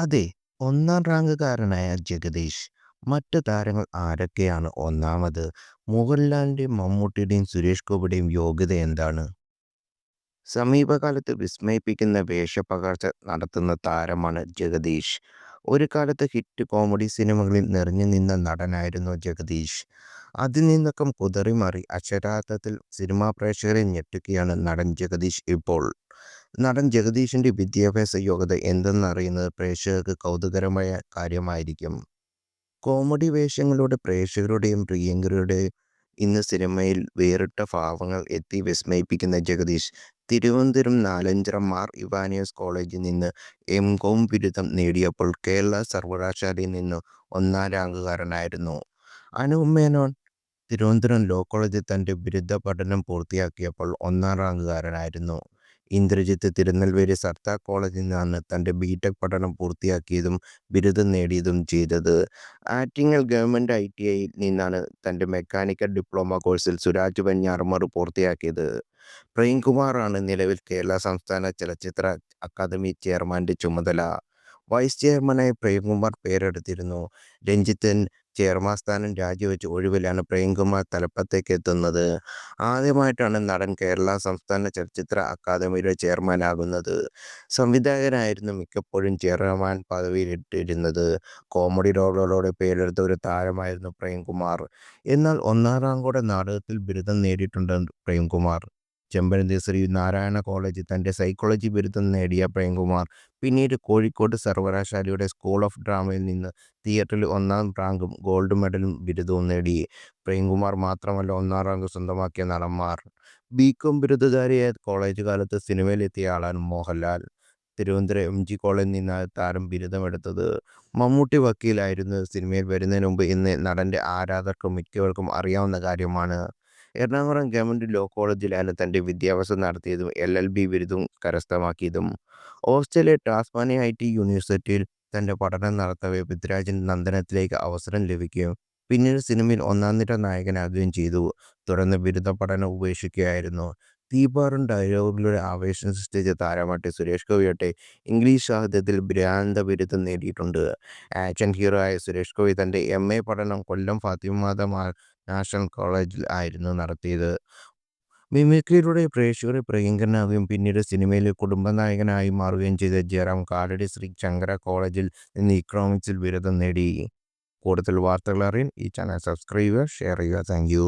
അതെ, ഒന്നാം റാങ്കുകാരനായ ജഗദീഷ്. മറ്റ് താരങ്ങൾ ആരൊക്കെയാണ് ഒന്നാമത്? മോഹൻലാലിന്റെയും മമ്മൂട്ടിയുടെയും സുരേഷ് ഗോപിയുടെയും യോഗ്യത എന്താണ്? സമീപകാലത്ത് വിസ്മയിപ്പിക്കുന്ന വേഷപ്പകർച്ച നടത്തുന്ന താരമാണ് ജഗദീഷ്. ഒരു കാലത്ത് ഹിറ്റ് കോമഡി സിനിമകളിൽ നിറഞ്ഞു നിന്ന നടനായിരുന്നു ജഗദീഷ്. അതിൽ നിന്നൊക്കെ കുതറിമാറി അക്ഷരാർത്ഥത്തിൽ സിനിമാ പ്രേക്ഷകരെ ഞെട്ടുകയാണ് നടൻ ജഗദീഷ് ഇപ്പോൾ. നടൻ ജഗദീഷിന്റെ വിദ്യാഭ്യാസ യോഗ്യത എന്തെന്നറിയുന്നത് പ്രേക്ഷകർക്ക് കൗതുകരമായ കാര്യമായിരിക്കും. കോമഡി വേഷങ്ങളുടെ പ്രേക്ഷകരുടെയും പ്രിയങ്കരുടെയും ഇന്ന് സിനിമയിൽ വേറിട്ട ഭാവങ്ങൾ എത്തി വിസ്മയിപ്പിക്കുന്ന ജഗദീഷ്, തിരുവനന്തപുരം നാലഞ്ചിറ മാർ ഇവാനിയസ് കോളേജിൽ നിന്ന് എം കോം ബിരുദം നേടിയപ്പോൾ കേരള സർവകലാശാലയിൽ നിന്ന് ഒന്നാം റാങ്കുകാരനായിരുന്നു. അനൂപ് മേനോൻ തിരുവനന്തപുരം ലോ കോളേജിൽ തന്റെ ബിരുദ പഠനം പൂർത്തിയാക്കിയപ്പോൾ ഒന്നാം റാങ്കുകാരനായിരുന്നു. ഇന്ദ്രജിത്ത് തിരുനെൽവേലി സർക്കാർ കോളേജിൽ നിന്നാണ് തന്റെ ബിടെക് പഠനം പൂർത്തിയാക്കിയതും ബിരുദം നേടിയതും ചെയ്തത്. ആറ്റിങ്ങൽ ഗവൺമെന്റ് ഐ ടി ഐയിൽ നിന്നാണ് തന്റെ മെക്കാനിക്കൽ ഡിപ്ലോമ കോഴ്സിൽ സുരാജ് പഞ്ഞാർമർ പൂർത്തിയാക്കിയത്. പ്രേംകുമാറാണ് നിലവിൽ കേരള സംസ്ഥാന ചലച്ചിത്ര അക്കാദമി ചെയർമാന്റെ ചുമതല. വൈസ് ചെയർമാനായി പ്രേംകുമാർ പേരെടുത്തിരുന്നു. രഞ്ജിത്തൻ ചെയർമാൻ സ്ഥാനം രാജിവെച്ച് ഒഴിവിലാണ് പ്രേംകുമാർ തലപ്പത്തേക്ക് എത്തുന്നത് ആദ്യമായിട്ടാണ് നടൻ കേരള സംസ്ഥാന ചലച്ചിത്ര അക്കാദമിയുടെ ചെയർമാനാകുന്നത്. സംവിധായകനായിരുന്നു മിക്കപ്പോഴും ചെയർമാൻ പദവിയിലിട്ടിരുന്നത് കോമഡി റോളുകളോടെ പേരെടുത്ത ഒരു താരമായിരുന്നു പ്രേംകുമാർ. എന്നാൽ ഒന്നാം റാങ്കോടെ നാടകത്തിൽ ബിരുദം നേടിയിട്ടുണ്ട് പ്രേംകുമാർ. ചെമ്പഴന്തി ശ്രീ നാരായണ കോളേജിൽ തന്റെ സൈക്കോളജി ബിരുദം നേടിയ പ്രേംകുമാർ പിന്നീട് കോഴിക്കോട് സർവകലാശാലയുടെ സ്കൂൾ ഓഫ് ഡ്രാമയിൽ നിന്ന് തിയേറ്ററിൽ ഒന്നാം റാങ്കും ഗോൾഡ് മെഡലും ബിരുദവും നേടി. പ്രേംകുമാർ മാത്രമല്ല ഒന്നാം റാങ്ക് സ്വന്തമാക്കിയ നടന്മാർ. ബികോം ബിരുദധാരിയായ കോളേജ് കാലത്ത് സിനിമയിലെത്തിയ ആളാണ് മോഹൻലാൽ. തിരുവനന്തപുരം എം. ജി കോളേജിൽ നിന്നാണ് താരം ബിരുദമെടുത്തത്. മമ്മൂട്ടി വക്കീലായിരുന്നു സിനിമയിൽ വരുന്നതിന് മുമ്പ് ഇന്ന് നടന്റെ ആരാധകർക്കും മിക്കവർക്കും അറിയാവുന്ന കാര്യമാണ്. എറണാകുളം ഗവൺമെന്റ് ലോ കോളേജിലാണ് തന്റെ വിദ്യാഭ്യാസം നടത്തിയതും എൽ. എൽ. ബി ബിരുദവും കരസ്ഥമാക്കിയതും. Australia Tasmania I. ടി. യൂണിവേഴ്സിറ്റിയിൽ തന്റെ പഠനം നടത്തവേ പൃഥ്വിരാജൻ നന്ദനത്തിലേക്ക് അവസരം ലഭിക്കുകയും പിന്നീട് സിനിമയിൽ ഒന്നാം നിര നായകനാകുകയും ചെയ്തു. തുടർന്ന് ബിരുദ പഠനം ഉപേക്ഷിക്കുകയായിരുന്നു. തീപാറും ഡയലോഗിലൂടെ ആവേശം സൃഷ്ടിച്ച താരമാട്ടെ സുരേഷ് ഗോപിയാകട്ടെ ഇംഗ്ലീഷ് സാഹിത്യത്തിൽ ഭ്രാന്ത ബിരുദം നേടിയിട്ടുണ്ട്. ആക്ഷൻ ഹീറോ ആയ സുരേഷ് ഗോപി തന്റെ എം. എ പഠനം കൊല്ലം ഫാത്തിമ നാഷണൽ കോളേജിൽ ആയിരുന്നു നടത്തിയത്. മിമിക്രിയിലൂടെ പ്രേക്ഷകരെ പ്രിയങ്കരനാകുകയും പിന്നീട് സിനിമയിലെ കുടുംബനായകനായി മാറുകയും ചെയ്ത ജയറാം കാലടി ശ്രീ ചങ്കര കോളേജിൽ നിന്ന് ഇക്കണോമിക്സിൽ ബിരുദം നേടി. കൂടുതൽ വാർത്തകൾ അറിയാൻ ഈ ചാനൽ സബ്സ്ക്രൈബ് ചെയ്യുക, ഷെയർ ചെയ്യുക. Thank you.